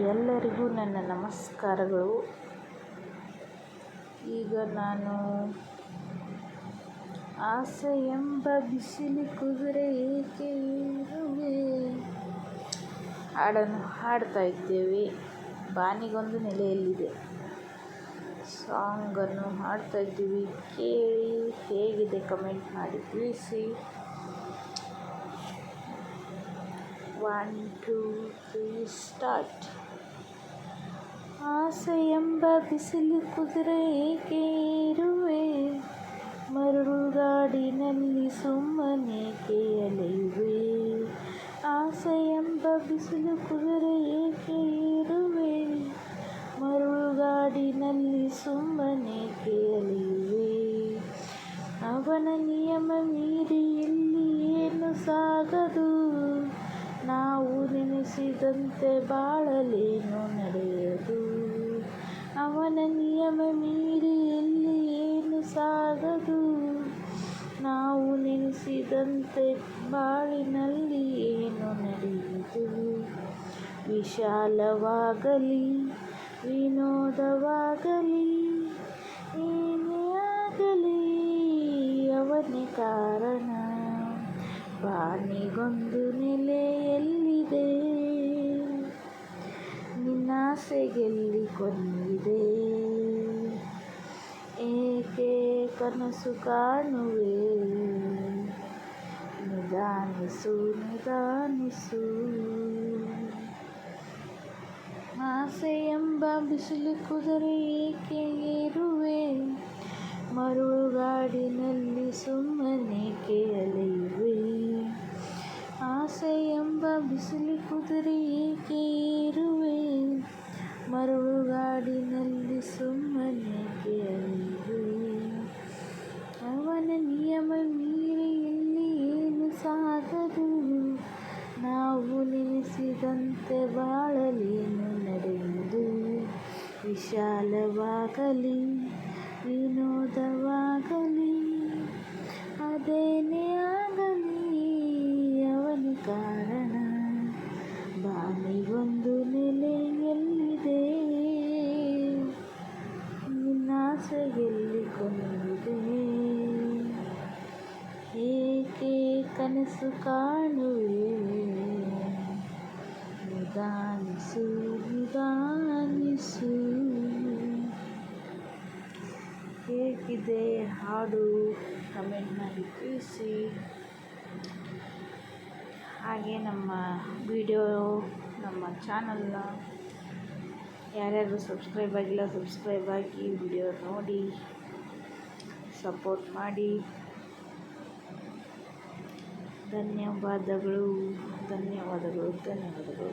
ಎಲ್ಲರಿಗೂ ನನ್ನ ನಮಸ್ಕಾರಗಳು. ಈಗ ನಾನು ಆಸೆ ಎಂಬ ಬಿಸಿಲು ಕುದುರೆ ಏಕೆ ಇರುವೆ? ಹಾಡನ್ನು ಹಾಡ್ತಾ ಇದ್ದೇವೆ. ಬಾನಿಗೊಂದು ನೆಲೆಯಲ್ಲಿದೆ. ಸಾಂಗನ್ನು ಹಾಡ್ತಾ ಇದ್ದೀವಿ. ಕೇಳಿ ಹೇಗಿದೆ ಕಮೆಂಟ್ ಮಾಡಿ, ತಿಳಿಸಿ. ಒನ್ ಟೂ ತ್ರೀ ಸ್ಟಾರ್ಟ್ ಆಸೆ ಎಂಬ ಬಿಸಿಲು ಕುದುರೆ ಏಕೆ ಇರುವೆ ಮರಳುಗಾಡಿನಲ್ಲಿ ಸುಮ್ಮನೇಕೆ ಅಲೆಯುವೆ ಆಸೆ ಎಂಬ ಬಿಸಿಲು ಕುದುರೆ ಏಕೆ ಇರುವೆ ಮರಳುಗಾಡಿನಲ್ಲಿ ಸುಮ್ಮನೇಕೆ ಅಲೆಯುವೆ ಅವನ ನಿಯಮ ಮೀರಿ ಇಲ್ಲಿ ಏನು ಸಾಗದು ನಾವು ನೆನೆಸಿದಂತೆ ಬಾಳಲೇನು ಸಾಗದು ನಾವು ನೆನೆಸಿದಂತೆ ಬಾಳಿನಲ್ಲಿ ಏನು ನಡೆಯಿತು? ವಿಶಾಲವಾಗಲಿ, ವಿನೋದವಾಗಲಿ, ಏನೇ ಆಗಲಿ, ಅವನೇ ಕಾರಣ. ಬಾಣಿಗೊಂದು ನೆಲೆಯಲ್ಲಿದೆ ನಿನ್ನಾಸೆಗೆಲ್ಲಿ ಕೊನೆಯಿದೆ? ಏಕೆ ಕನಸು ಕಾಣುವೆ ನಿಧಾನಿಸು ನಿಧಾನಿಸು ಆಸೆ ಎಂಬ ಬಿಸಿಲು ಕುದುರೆ ಏಕೆ ಏರುವೆ ಮರುಳುಗಾಡಿನಲ್ಲಿ ಸುಮ್ಮನೇಕೆ ಅಲೆಯುವೆ ಆಸೆ ಎಂಬ ಬಿಸಿಲು ಕುದುರೆ ಏಕೆ ಏರುವೆ ಮರಳುಗಾಡಿನಲ್ಲಿ ವಿಶಾಲವಾಗಲಿ ವಿನೋದವಾಗಲಿ ಅದೇನೇ ಆಗಲಿ ಅವನ ಕಾರಣ ಬಾನಿಗೊಂದು ನೆಲೆ ಎಲ್ಲಿದೆ ನಿನ್ನಾಸೆಗೆಲ್ಲಿ ಕೊನೆಯಿದೆ ಏಕೆ ಕನಸು ಕಾಣುವೆ ನಿಧಾನಿಸು ನಿಧಾನಿಸು ಹೇಗಿದೆ ಹಾಡು ಕಮೆಂಟ್ ಮಾಡಿ ತಿಳಿಸಿ. ಹಾಗೆ ನಮ್ಮ ವಿಡಿಯೋ, ನಮ್ಮ ಚಾನಲ್ನ ಯಾರ್ಯಾರು ಸಬ್ಸ್ಕ್ರೈಬ್ ಆಗಿಲ್ಲ, ಸಬ್ಸ್ಕ್ರೈಬ್ ಆಗಿ ವಿಡಿಯೋ ನೋಡಿ, ಸಪೋರ್ಟ್ ಮಾಡಿ. ಧನ್ಯವಾದಗಳು ಧನ್ಯವಾದಗಳು ಧನ್ಯವಾದಗಳು.